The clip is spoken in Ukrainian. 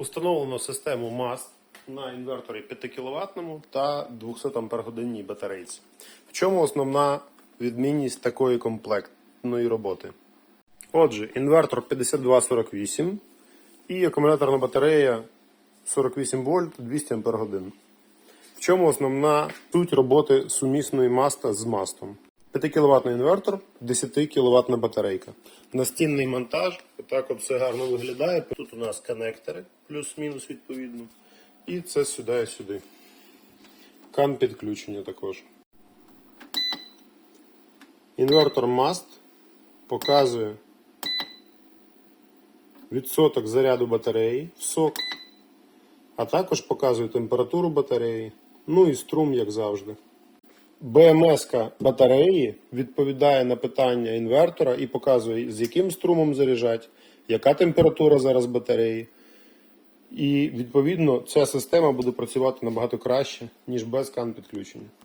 Установлено систему MAST на інверторі 5 кВт та 200 Ах батарейці. В чому основна відмінність такої комплектної роботи? Отже, інвертор 5248 і акумуляторна батарея 48 вольт 200 Ах. В чому основна суть роботи сумісної маста з мастом? 5 кВт інвертор, 10 кВт батарейка. Настінний монтаж, отак от все гарно виглядає. Тут у нас коннектори, плюс-мінус відповідно. І це сюди і сюди. Кан підключення також. Інвертор маст показує відсоток заряду батареї в сок, а також показує температуру батареї, ну і струм, як завжди. БМС батареї відповідає на питання інвертора і показує, з яким струмом заряджати, яка температура зараз батареї. І відповідно ця система буде працювати набагато краще, ніж без кан підключення.